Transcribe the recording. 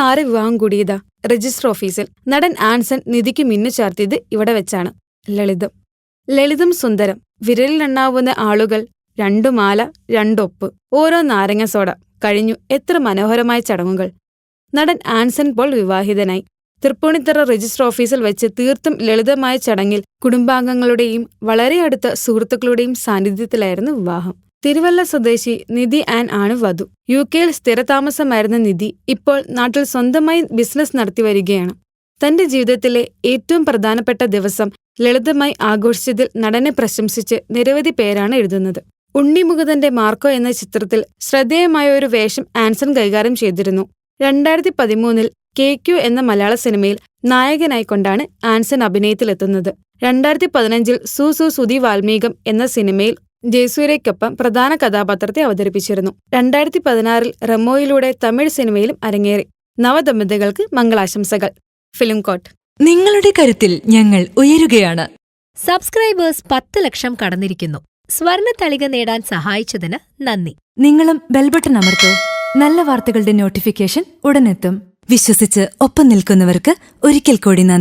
താരവിവാഹം കൂടിയതാ register ഓഫീസിൽ. നടൻ ആൻസൺ നിധിക്ക് മിന്നു ചാർത്തിയത് ഇവിടെ വെച്ചാണ്. ലളിതം. ലളിതം സുന്ദരം. വിരലിലെണ്ണാവുന്ന ആളുകൾ രണ്ടു മാല രണ്ടൊപ്പ് ഓരോ നാരങ്ങ സോഡ. കഴിഞ്ഞു എത്ര മനോഹരമായ ചടങ്ങുകൾ. നടൻ ആൻസൺ പോൾ വിവാഹിതനായി. തൃപ്പൂണിത്തറ രജിസ്റ്റർ ഓഫീസിൽ വെച്ച് തീർത്തും ലളിതമായ ചടങ്ങിൽ കുടുംബാംഗങ്ങളുടെയും വളരെ അടുത്ത സുഹൃത്തുക്കളുടെയും സാന്നിധ്യത്തിലായിരുന്നു വിവാഹം. തിരുവല്ല സ്വദേശി നിധി ആൻ ആണ് വധു. യു കെയിൽ സ്ഥിരതാമസമായിരുന്ന നിധി ഇപ്പോൾ നാട്ടിൽ സ്വന്തമായി ബിസിനസ് നടത്തി വരികയാണ്. തന്റെ ജീവിതത്തിലെ ഏറ്റവും പ്രധാനപ്പെട്ട ദിവസം ലളിതമായി ആഘോഷിച്ചതിൽ നടനെ പ്രശംസിച്ച് നിരവധി പേരാണ് എഴുതുന്നത്. ഉണ്ണിമുകുതന്റെ മാർക്കോ എന്ന ചിത്രത്തിൽ ശ്രദ്ധേയമായ ഒരു വേഷം ആൻസൺ കൈകാര്യം ചെയ്തിരുന്നു. രണ്ടായിരത്തി പതിമൂന്നിൽ കെ ക്യു എന്ന മലയാള സിനിമയിൽ നായകനായിക്കൊണ്ടാണ് ആൻസൺ അഭിനയത്തിലെത്തുന്നത്. രണ്ടായിരത്തി പതിനഞ്ചിൽ സു സു സുധി വാൽമീകം എന്ന സിനിമയിൽ ജയസൂര്യയ്ക്കൊപ്പം പ്രധാന കഥാപാത്രത്തെ അവതരിപ്പിച്ചിരുന്നു. രണ്ടായിരത്തി പതിനാറിൽ റെമോയിലൂടെ തമിഴ് സിനിമയിലും അരങ്ങേറി. നവദമ്പതികൾക്ക് മംഗളാശംസകൾ. Film court. നിങ്ങളുടെ കരുത്തിൽ ഞങ്ങൾ ഉയരുകയാണ്. സബ്സ്ക്രൈബേഴ്സ് പത്ത് ലക്ഷം കടന്നിരിക്കുന്നു. സ്വർണ തളിക നേടാൻ സഹായിച്ചതിന് നന്ദി. നിങ്ങളും ബെൽബട്ടൺ അമർത്തോ. നല്ല വാർത്തകളുടെ നോട്ടിഫിക്കേഷൻ ഉടനെത്തും. വിശ്വസിച്ച് ഒപ്പം നിൽക്കുന്നവർക്ക് ഒരിക്കൽ കൂടി നന്ദി.